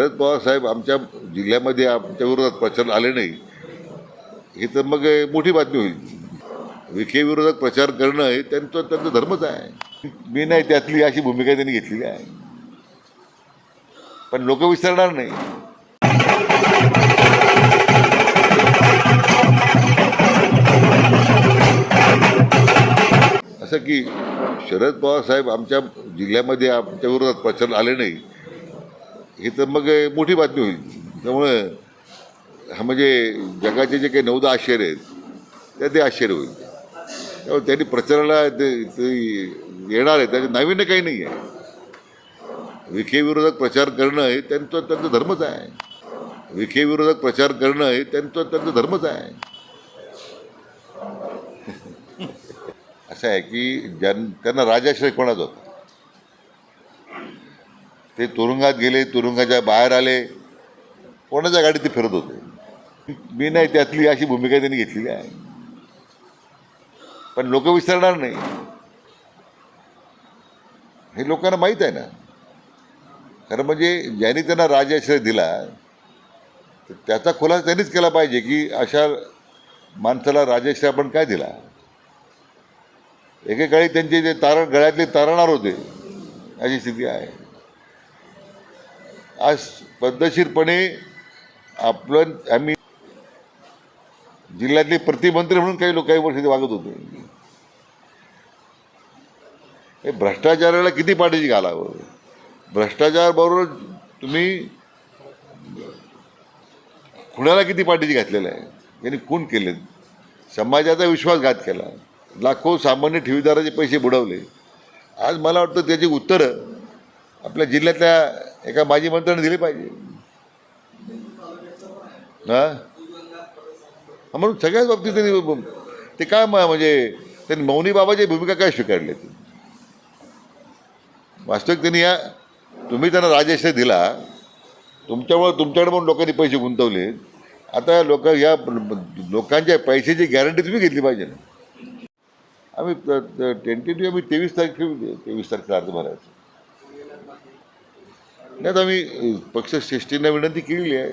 शरद साहेब आमच्या जिल्ह्यामध्ये आमच्या विरोधात प्रचार आले नाही हे तर मग मोठी बातमी होईल. विखे विरोधात प्रचार करणं हे त्यांचं त्यांचा धर्मच आहे. मी नाही त्यातली अशी भूमिका त्यांनी घेतलेली आहे. पण लोक विसरणार नाही. असं की शरद पवार साहेब आमच्या जिल्ह्यामध्ये आमच्या विरोधात प्रचार आले नाही हे तर मग मोठी बातमी होईल. त्यामुळं हा म्हणजे जगाचे जे काही नऊदा आश्चर्य आहेत त्या ते आश्चर्य होईल. त्यामुळे त्यांनी प्रचाराला ते ते येणार आहे त्याचे नाविन्य काही नाही आहे. विखेविरोधात प्रचार करणं हे त्यांचं त्यांचा धर्मच आहे. विखेविरोधात प्रचार करणं हे त्यांचं त्यांचा धर्मच आहे. असं आहे की ज्यां त्यांना राजाश्रय कोणाचा होता? ते तुरुंगात गेले तुरुंगाच्या बाहेर आले. कोणाच्या गाडीत ते फिरत होते? मी नाही त्यातली अशी भूमिका त्यांनी घेतलेली आहे. पण लोक विसरणार नाही. हे लोकांना माहीत आहे ना. खरं म्हणजे ज्यांनी त्यांना राजाश्रय दिला तर त्याचा खुलासा त्यांनीच केला पाहिजे की अशा माणसाला राजाश्रय आपण काय दिला? एकेकाळी त्यांचे जे तारण गळ्यातले तारणार होते अशी स्थिती आहे. आज पद्धतशीरपणे आपलं आम्ही जिल्ह्यातले प्रतिमंत्री म्हणून काही लोक काही वर्ष ते वागत होते. हे भ्रष्टाचाराला किती पाठीशी घालावं? भ्रष्टाचार बरोबर तुम्ही खुणाला किती पाठीशी घातलेलं आहे? यांनी खून केले समाजाचा विश्वासघात केला. लाखो सामान्य ठेवीदाराचे पैसे बुडवले. आज मला वाटतं त्याची उत्तरं आपल्या जिल्ह्यातल्या एका माजी मंत्र्याने दिली पाहिजे. हां? हा, म्हणून सगळ्याच बाबतीत त्यांनी ते काय म्हणजे त्यांनी मौनी बाबाची भूमिका काय स्वीकारली ती वास्तविक त्यांनी या तुम्ही त्यांना राजाश्रय दिला तुमच्यामुळे तुमच्याकडे पण लोकांनी पैसे गुंतवले. आता लोक या लोकांच्या पैशाची गॅरंटी तुम्ही घेतली पाहिजे ना. आम्ही टेंटेटिव्ह आम्ही तेवीस तारखे तेवीस तारखेला अर्ज भरायचं. नाही तर आम्ही पक्षश्रेष्ठींना विनंती केलेली आहे.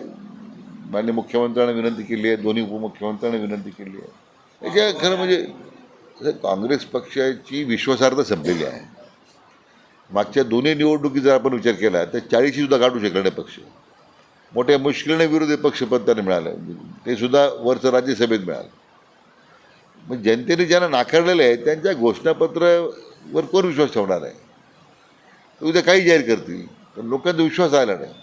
मान्य मुख्यमंत्र्यांना विनंती केली आहे दोन्ही उपमुख्यमंत्र्यांना विनंती केली आहे. याच्या खरं म्हणजे काँग्रेस पक्षाची विश्वासार्हता संपलेली आहे. मागच्या दोन्ही निवडणुकी जर आपण विचार केला तर चाळीशी सुद्धा काढू शकले नाही पक्ष. मोठ्या मुश्किलीने विरोधी पक्षपद त्यांना मिळालं. ते सुद्धा वरचं राज्यसभेत मिळालं. मग जनतेने ज्यांना नाकारलेलं आहे त्यांच्या घोषणापत्रावर कोण विश्वास ठेवणार आहे? उद्या काही जाहीर करतील. तर लोकांचा विश्वास राहिला नाही.